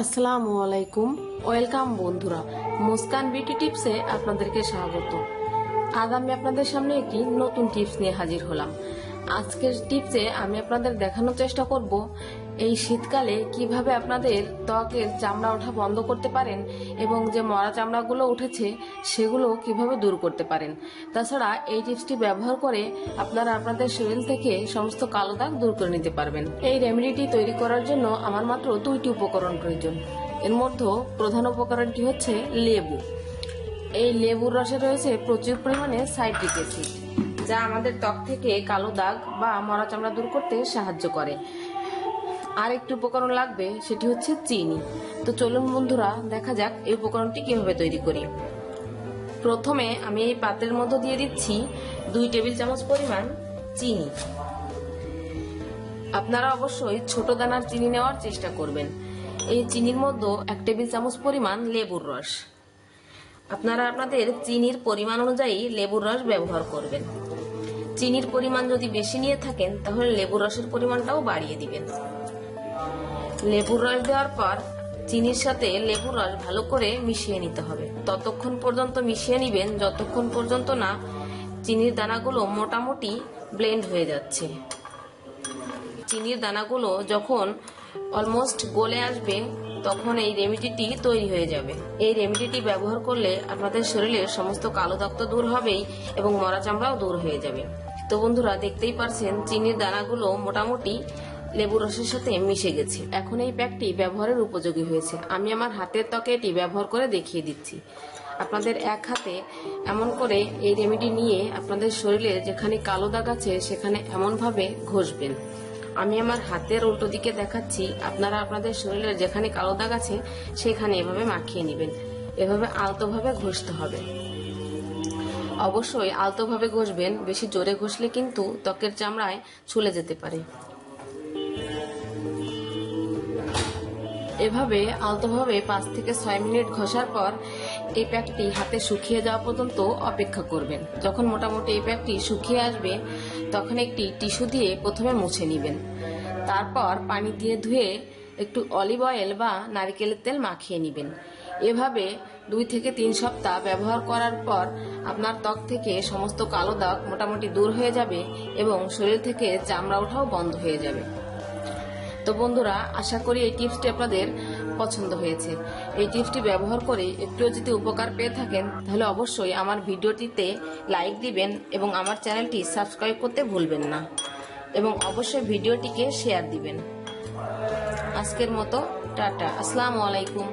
আসসালামু আলাইকুম। ওয়েলকাম বন্ধুরা, মুস্কান বিউটি টিপসে আপনাদেরকে স্বাগত। আজ আমি আপনাদের সামনে একটি নতুন টিপস নিয়ে হাজির হলাম। আজকের টিপসে আমি আপনাদের দেখানোর চেষ্টা করব, এই শীতকালে কীভাবে আপনাদের ত্বকের চামড়া ওঠা বন্ধ করতে পারেন এবং যে মরা চামড়াগুলো উঠেছে সেগুলো কীভাবে দূর করতে পারেন। তাছাড়া এই টিপসটি ব্যবহার করে আপনারা আপনাদের শরীর থেকে সমস্ত কালো দাগ দূর করে নিতে পারবেন। এই রেমেডিটি তৈরি করার জন্য আমার মাত্র দুইটি উপকরণ প্রয়োজন। এর মধ্যে প্রধান উপকরণটি হচ্ছে লেবু। এই লেবুর রসে রয়েছে প্রচুর পরিমাণে সাইট্রিক অ্যাসিড। যা আমাদের ত্বক থেকে কালো দাগ বা মরা চামড়া দূর করতে সাহায্য করে। আর একটি উপকরণ লাগবে, সেটি হচ্ছে চিনি। তো চলুন বন্ধুরা, দেখা যাক এই উপকরণটি কীভাবে তৈরি করি। প্রথমে আমি এই পাত্রের মধ্যে দিয়ে দিচ্ছি দুই টেবিল চামচ পরিমাণ চিনি। আপনারা অবশ্যই ছোট দানার চিনি নেওয়ার চেষ্টা করবেন। এই চিনির মধ্যে এক টেবিল চামচ পরিমাণ লেবুর রস। আপনারা আপনাদের চিনির পরিমাণ অনুযায়ী লেবুর রস ব্যবহার করবেন। চিনির পরিমাণ যদি বেশি নিয়ে থাকেন, তাহলে লেবু রসের পরিমাণটাও বাড়িয়ে দিবেন। লেবুর রস দেওয়ার পর চিনির সাথে লেবুর রস ভালো করে মিশিয়ে নিতে হবে। ততক্ষণ পর্যন্ত মিশিয়ে নিবেন, যতক্ষণ পর্যন্ত না চিনির দানাগুলো মোটামুটি ব্লেন্ড হয়ে যাচ্ছে। চিনির দানাগুলো যখন অলমোস্ট গলে আসবে, তখন এই রেমিডিটি তৈরি হয়ে যাবে। এই রেমিডিটি ব্যবহার করলে আপনাদের শরীরের সমস্ত কালো দাগ তো দূর হবেই এবং মরা চামড়াও দূর হয়ে যাবে। তো বন্ধুরা, দেখতেই পারছেন, চিনির দানাগুলো মোটামুটি লেবু রসের সাথে মিশে গেছে। এখন এই প্যাকটি ব্যবহারের উপযোগী হয়েছে। আমি আমার হাতের ত্বকে এটি ব্যবহার করে দেখিয়ে দিচ্ছি। আপনাদের এক হাতে এমন করে এই রেমেডি নিয়ে আপনাদের শরীরে যেখানে কালো দাগ আছে, সেখানে এমনভাবে ঘষবেন। আমি আমার হাতের উল্টো দিকে দেখাচ্ছি। আপনারা আপনাদের শরীরের যেখানে কালো দাগ আছে, সেখানে এভাবে মাখিয়ে নেবেন। এভাবে আলতোভাবে ঘষতে হবে। অবশ্যই আলতোভাবে ঘষবেন, বেশি জোরে ঘষলে কিন্তু ত্বকের চামড়ায় ছুলে যেতে পারে। এভাবে আলতোভাবে পাঁচ থেকে ছয় মিনিট ঘষার পর এই প্যাকটি হাতে শুকিয়ে যাওয়া পর্যন্ত অপেক্ষা করবেন। যখন মোটামুটি এই প্যাকটি শুকিয়ে আসবে, তখন একটি টিস্যু দিয়ে প্রথমে মুছে নেবেন। তারপর পানি দিয়ে ধুয়ে একটু অলিভ অয়েল বা নারকেলের তেল মাখিয়ে নেবেন। এভাবে দুই থেকে তিন সপ্তাহ ব্যবহার করার পর আপনার ত্বক থেকে সমস্ত কালো দাগ মোটামুটি দূর হয়ে যাবে এবং শরীর থেকে চামড়া ওঠাও বন্ধ হয়ে যাবে। তো বন্ধুরা, আশা করি এই টিপসটি আপনাদের পছন্দ হয়েছে। এই টিপসটি ব্যবহার করে একটুও যদি উপকার পেয়ে থাকেন, তাহলে অবশ্যই আমার ভিডিওটিতে লাইক দিবেন এবং আমার চ্যানেলটি সাবস্ক্রাইব করতে ভুলবেন না এবং অবশ্যই ভিডিওটিকে শেয়ার দিবেন। আজকের মতো, টাটা। আসসালামু আলাইকুম।